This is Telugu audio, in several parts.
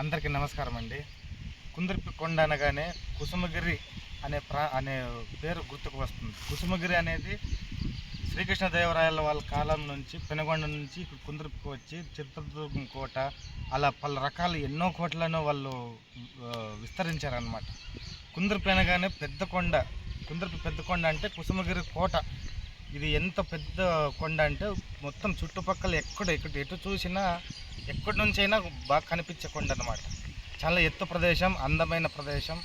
అందరికీ నమస్కారం అండి. కుందర్పి కొండ అనగానే కుసుమగిరి అనే ప్రా అనే పేరు గుర్తుకు వస్తుంది. కుసుమగిరి అనేది శ్రీకృష్ణదేవరాయల వాళ్ళ కాలం నుంచి పెనుగొండ నుంచి ఇక్కడ కుందర్పికి వచ్చి చిత్రదుర్గం కోట అలా పలు రకాల ఎన్నో కోటలను వాళ్ళు విస్తరించారనమాట కుందర్పి అనగానే పెద్ద కొండ. కుందర్పి పెద్ద కొండ అంటే కుసుమగిరి కోట. ఇది ఎంత పెద్ద కొండ అంటే మొత్తం చుట్టుపక్కల ఎక్కడ ఎక్కడ ఎటు చూసినా ఎక్కడి నుంచైనా బాగా కనిపించే కొండ అనమాట చాలా ఎత్తు ప్రదేశం అందమైన ప్రదేశం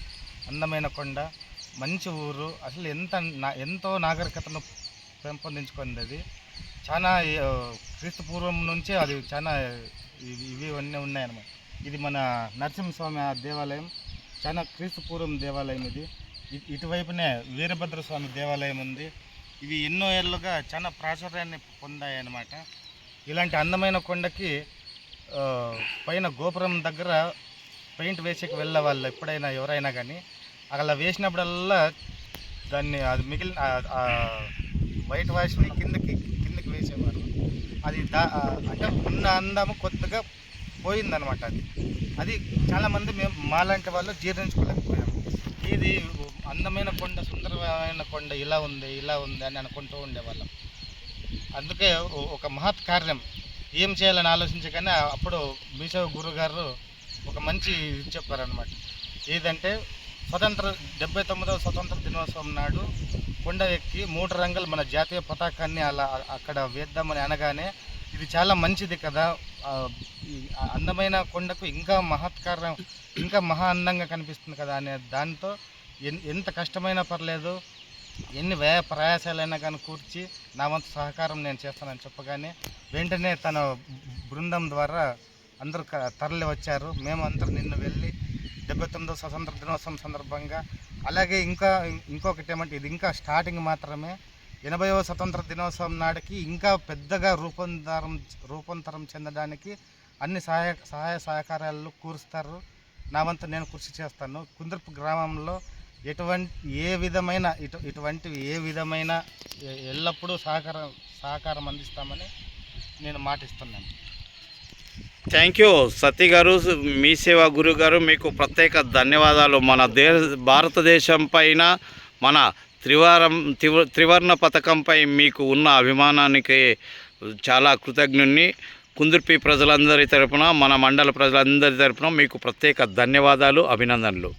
అందమైన కొండ మంచి ఊరు. అసలు ఎంత నా- ఎంతో నాగరికతను పెంపొందించుకుంది అది చాలా క్రీస్తు పూర్వం నుంచే అది చాలా ఇవి అన్నీ ఉన్నాయన్నమాట. ఇది మన నరసింహస్వామి ఆ దేవాలయం చాలా క్రీస్తు పూర్వం దేవాలయం ఇది. ఇటువైపునే వీరభద్ర స్వామి దేవాలయం ఉంది. ఇవి ఎన్నో ఏళ్ళుగా చాలా ప్రాచుర్యాన్ని పొందాయి అన్నమాట ఇలాంటి అందమైన కొండకి పైన గోపురం దగ్గర పెయింట్ వేసేకి వెళ్ళే వాళ్ళు ఎప్పుడైనా ఎవరైనా కానీ అలా వేసినప్పుడల్లా దాన్ని అది మిగిలిన వైట్ వాష్ని కిందకి కిందకి వేసేవారు. అది దా అంటే ఉన్న అందము కొద్దిగా పోయిందనమాట అది. అది చాలామంది మేము మాలాంటి వాళ్ళు జీర్ణించుకోలేకపోయాము ఇది అందమైన కొండ సుందరమైన కొండ ఇలా ఉంది ఇలా ఉంది అని అనుకుంటూ ఉండేవాళ్ళం. అందుకే ఒక మహత్ కార్యం. ఏం చేయాలని ఆలోచించగానే అప్పుడు మీసవ గురుగారు ఒక మంచి ఇది చెప్పారనమాట ఏదంటే స్వతంత్ర డెబ్బై తొమ్మిదవ స్వతంత్ర దినోత్సవం నాడు కొండ ఎక్కి మూడు రంగులు మన జాతీయ పతాకాన్ని అలా అక్కడ వేద్దామని అనగానే ఇది చాలా మంచిది కదా. అందమైన కొండకు ఇంకా మహత్కారం ఇంకా మహా అందంగా కనిపిస్తుంది కదా అనే దాంతో ఎంత కష్టమైనా పర్లేదు ఎన్ని వ్యయ ప్రయాసాలైనా కానీ కూర్చి నా వంతు సహకారం నేను చేస్తానని చెప్పగానే వెంటనే తన బృందం ద్వారా అందరూ క- తరలి వచ్చారు. మేము అందరూ నిన్న వెళ్ళి డెబ్బై తొమ్మిదో స్వతంత్ర దినోత్సవం సందర్భంగా అలాగే ఇంకా ఇంకొకటి ఏమంటే ఇది ఇంకా స్టార్టింగ్ మాత్రమే. ఎనభైవ స్వతంత్ర దినోత్సవం నాటికి ఇంకా పెద్దగా రూపాంతరం రూపాంతరం చెందడానికి అన్ని సహాయ సహాయ సహకారాలు కూరుస్తారు. నా వంతు నేను కృషి చేస్తాను. కుందర్పు గ్రామంలో ఎటువంటి ఏ విధమైన ఇటు ఇటువంటివి ఏ విధమైన ఎల్లప్పుడూ సహకారం సహకారం అందిస్తామని నేను మాటిస్తున్నాను. థ్యాంక్ యూ సతీ గారు మీ సేవా గురువు గారు మీకు ప్రత్యేక ధన్యవాదాలు. మన దే భారతదేశం పైన మన త్రివారం త్రివ త్రివర్ణ పథకంపై మీకు ఉన్న అభిమానానికి చాలా కృతజ్ఞుణ్ణి. కుందుర్పి ప్రజలందరి తరపున మన మండల ప్రజలందరి తరపున మీకు ప్రత్యేక ధన్యవాదాలు అభినందనలు.